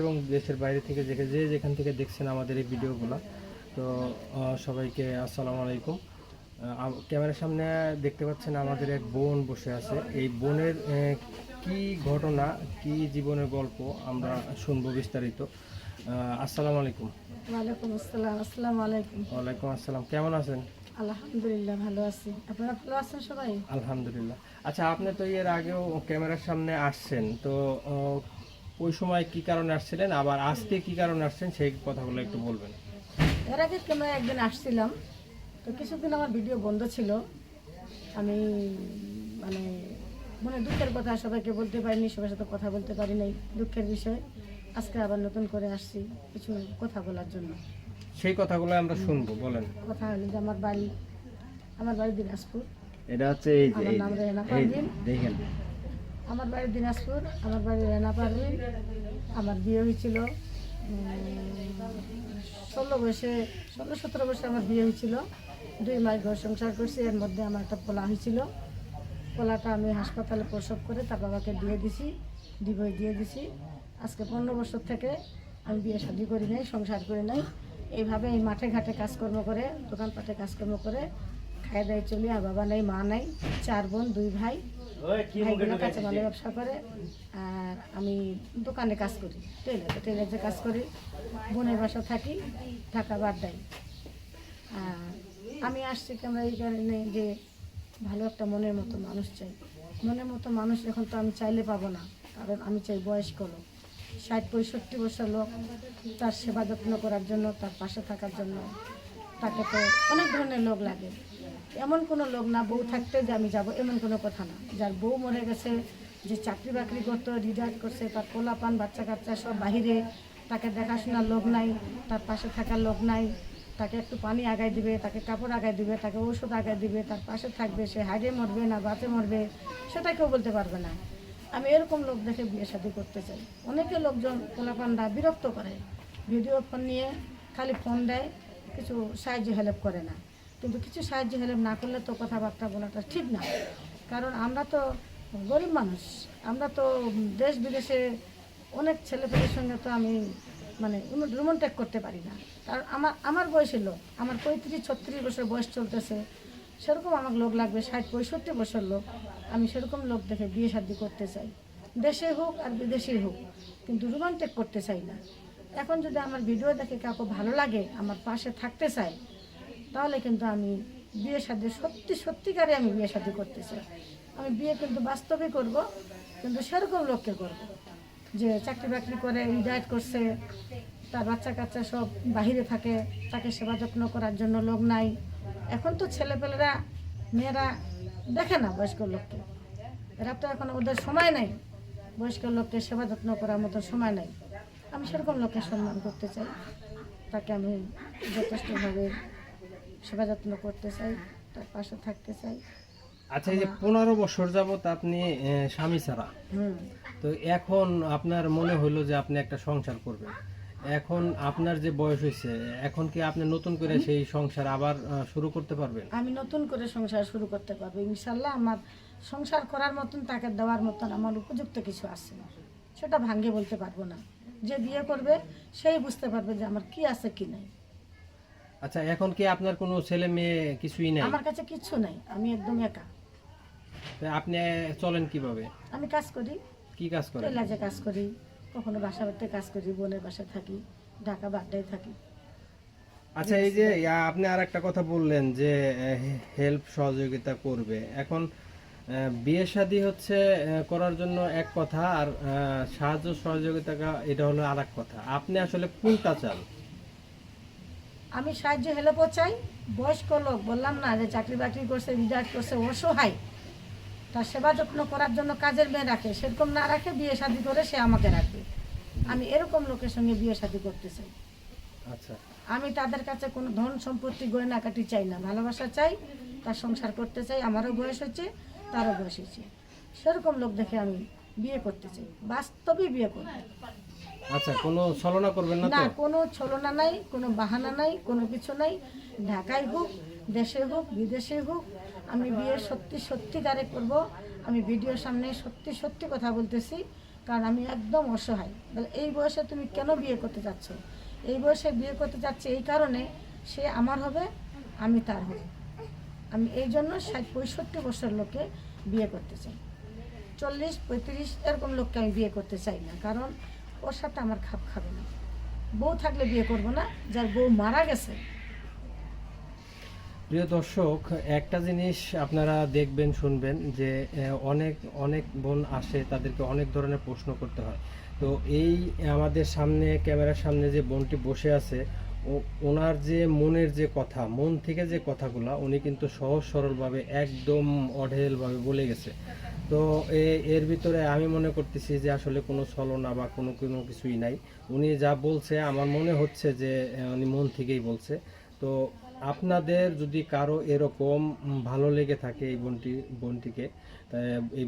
এবং দেশের বাইরে থেকে যে যে যেখান থেকে দেখছেন আমাদের এই ভিডিওগুলো তো সবাইকে আসসালামু আলাইকুম। ক্যামেরার সামনে দেখতে পাচ্ছেন আমাদের এক বোন বসে আছে। এই বোনের কি ঘটনা কি জীবনের গল্প আমরা শুনব বিস্তারিত। আসসালামু আলাইকুম। ওয়ালাইকুম আসসালাম আসসালামু আলাইকুম। ওয়ালাইকুম আসসালাম কেমন আছেন? আলহামদুলিল্লাহ ভালো আছি। আপনারা ভালো আছেন সবাই? আলহামদুলিল্লাহ। আচ্ছা আপনি তো এর আগেও ক্যামেরার সামনে আসছেন তো ওই সময় কি কারণে আসছিলেন? আবার আজকে কি কারণে আসছেন? সেই কথাগুলো একটু বলবেন। এর আগে ক্যামেরা একদিন আসছিলাম। তো কিছুদিন আমার ভিডিও বন্ধ ছিল। আমি মানে মনে দুঃখের কথা সবাইকে বলতে পারিনি সবার সাথে কথা বলতে পারি নাই দুঃখের বিষয়। আজকে আবার নতুন করে আসছি কিছু কথা বলার জন্য। সেই কথাগুলো আমরা শুনব বলেন। কথা হলো যে আমার বাড়ি আমার বাড়ি দিনাজপুর। এটা হচ্ছে এই যে আমার নাম যে- রেহেনা দেখেন আমার বাড়ি দিনাজপুর, আমার বাড়ি রেনা পারভিন আমার বিয়ে হয়েছিল ষোলো বয়সে, ষোলো সতেরো বয়সে আমার বিয়ে হয়েছিল। দুই মাস ঘর সংসার করছি, এর মধ্যে আমার একটা পোলা হয়েছিল। পোলাটা আমি হাসপাতালে প্রসব করে তার বাবাকে দিয়ে দিছি, ডিভোর্স দিয়ে দিছি। আজকে পনেরো বছর থেকে আমি বিয়ে শাদি করি নাই, সংসার করি নাই। এইভাবে এই মাঠে ঘাটে কাজকর্ম করে, দোকানপাটে কাজকর্ম করে খাই দায় চলি, আর বাবা নাই, মা নাই, চার বোন, দুই ভাই। ভাইগুলো কাঁচামালের ব্যবসা করে আর আমি দোকানে কাজ করি টেলার টেলারে কাজ করি বোনের বাসা থাকি ঢাকা বাদ দেয়। আর আমি আসছি কি আমরা এই কারণে যে ভালো একটা মনের মতো মানুষ চাই। মনের মতো মানুষ এখন তো আমি চাইলে পাবো না কারণ আমি চাই বয়স্ক লোক। ষাট পঁয়ষট্টি বছর লোক তার সেবা যত্ন করার জন্য তার পাশে থাকার জন্য। তাকে তো অনেক ধরনের লোক লাগে। এমন কোনো লোক না, বউ থাকতে যে আমি যাব, এমন কোনো কথা না। যার বউ মরে গেছে, যে চাকরি বাকরি করতো রিটায়ার করছে, তার পোলা পান বাচ্চা কাচ্চা সব বাহিরে, তাকে দেখাশোনার লোক নাই, তার পাশে থাকার লোক নাই, তাকে একটু পানি আগায় দিবে, তাকে কাপড় আগায় দিবে, তাকে ওষুধ আগায় দিবে, তার পাশে থাকবে, সে হাইডে মরবে না বাতে মরবে, সেটা কেউ বলতে পারবে না। আমি এরকম লোক দেখে বিয়ে শাদী করতে চাই। অনেকে লোকজন পোলাপানরা বিরক্ত করে। ভিডিও ফোন নিয়ে খালি ফোন দেয় কিছু সাহায্য হেল্প করে না। কিন্তু কিছু সাহায্য হেল্প না করলে তো কথাবার্তা বলাটা ঠিক না। কারণ আমরা তো গরিব মানুষ। আমরা তো দেশ বিদেশে অনেক ছেলেপেলের সঙ্গে তো আমি মানে রোমন্টেক করতে পারি না। কারণ আমার আমার বয়সের লোক, আমার পঁয়ত্রিশ, ছত্রিশ বছর বয়স চলতেছে। সেরকম আমার লোক লাগবে, ষাট, পঁয়ষট্টি বছর লোক। আমি সেরকম লোক দেখে বিয়ে শাদি করতে চাই। দেশে হোক আর বিদেশে হোক, কিন্তু রোমান্টিক করতে চাই না। এখন যদি আমার ভিডিও দেখে কাউকে ভালো লাগে, আমার পাশে থাকতে চায়, তাহলে কিন্তু আমি বিয়ে শাদি সত্যি, সত্যিকারে আমি বিয়ে শাদি করতে চাই। আমি বিয়ে কিন্তু বাস্তবে করব, কিন্তু সেরকম লোককে করব। যে চাকরি বাকরি করে রিটায়ার করছে, তার বাচ্চা কাচ্চা সব বাহিরে থাকে, তাকে সেবা যত্ন করার জন্য লোক নাই। এখন তো ছেলেপেলেরা, মেয়েরা দেখে না বয়স্ক লোককে। এরা তো এখন ওদের সময় নাই। বয়স্ক লোককে সেবা যত্ন করার মতো সময় নাই। আমি সেরকম লোককে সম্মান করতে চাই। তাকে আমি যথেষ্টভাবে সেবা যত্ন করতে চাই তার পাশে থাকতে চাই। আচ্ছা এই যে পনেরো বছর যাবত আপনি স্বামী ছাড়া। তো এখন আপনার মনে হলো যে আপনি একটা সংসার করবেন। এখন আপনার যে বয়স হয়েছে এখন কি আপনি নতুন করে সেই সংসার আবার শুরু করতে পারবেন? আমি নতুন করে সংসার শুরু করতে পারব। ইনশাল্লাহ আমার সংসার করার মতন তাকে দেওয়ার মতন আমার উপযুক্ত কিছু আছে। সেটা ভাঙ্গে বলতে পারব না। যে বিয়ে করবে সেই বুঝতে পারবে যে আমার কি আছে কি নাই। আচ্ছা এখন কি আপনার কোনো ছেলে মেয়ে কিছুই নাই? আমার কাছে কিচ্ছু নাই আমি একদম একা। আপনি চলেন কীভাবে? আমি কাজ করি। কি কাজ করেন? টেলাজে কাজ করি কখনো বাসা বাড়িতে কাজ করি বোনের বাসায় থাকি ঢাকা বাড্ডায় থাকি। আচ্ছা এই যে আপনি আর একটা কথা বললেন যে হেল্প সহযোগিতা করবে। এখন বিয়ে শাদী হচ্ছে করার জন্য এক কথা আর সাহায্য সহযোগিতা এটা হলো আর কথা। আপনি আসলে কোনটা চান? আমি সাহায্য হেল্পও চাই বয়স্ক লোক বললাম না যে চাকরি বাকরি করছে রিটায়ার করছে অসহায়। তার সেবা যত্ন করার জন্য কাজের মেয়ে রাখে সেরকম না রাখে বিয়ে শাদি করে সে আমাকে রাখবে। আমি এরকম লোকের সঙ্গে বিয়ে শাদি করতে চাই। আচ্ছা। আমি তাদের কাছে কোনো ধন সম্পত্তি গয়না কাটি চাই না ভালোবাসা চাই তার সংসার করতে চাই আমারও বয়স হচ্ছে তারও বসেছে সেরকম লোক দেখে আমি বিয়ে করতে চাই। বাস্তবে বিয়ে করব। আচ্ছা কোনো ছলনা করবেন না না কোনো ছলনা নাই কোনো বাহানা নাই কোনো কিছু নাই। ঢাকায় হোক দেশে হোক বিদেশে হোক আমি বিয়ে সত্যি সত্যিকারে করব। আমি ভিডিওর সামনে সত্যি সত্যি কথা বলতেছি কারণ আমি একদম অসহায়। বলে এই বয়সে তুমি কেন বিয়ে করতে যাচ্ছ এই বয়সে বিয়ে করতে যাচ্ছে এই কারণে সে আমার হবে আমি তার হব। আমি এই জন্য ষাট পঁয়ষট্টি বছর লোকে বিয়ে করতে চাই। চল্লিশ পঁয়ত্রিশ এরকম লোককে আমি বিয়ে করতে চাই না, কারণ ওর সাথে আমার খাপ খাবে না। বউ থাকলে বিয়ে করব না, যার বউ মারা গেছে। প্রিয় দর্শক, একটা জিনিস আপনারা দেখবেন, শুনবেন যে অনেক অনেক বোন আসে, তাদেরকে অনেক ধরনের প্রশ্ন করতে হয়। তো এই আমাদের সামনে, ক্যামেরার সামনে যে বোনটি বসে আছে ওনার যে মনের যে কথা, মন থেকে যে কথাগুলা, উনি কিন্তু সহজ সরলভাবে, একদম অঢেলভাবে বলে গেছে। তো এর ভিতরে আমি মনে করতেছি যে আসলে কোনো ছলনা বা কোনো কোনো কিছুই নাই। উনি যা বলছে, আমার মনে হচ্ছে যে উনি মন থেকেই বলছে। তো আপনাদের যদি কারও এরকম ভালো লেগে থাকে এই বোনটি, বোনটিকে এই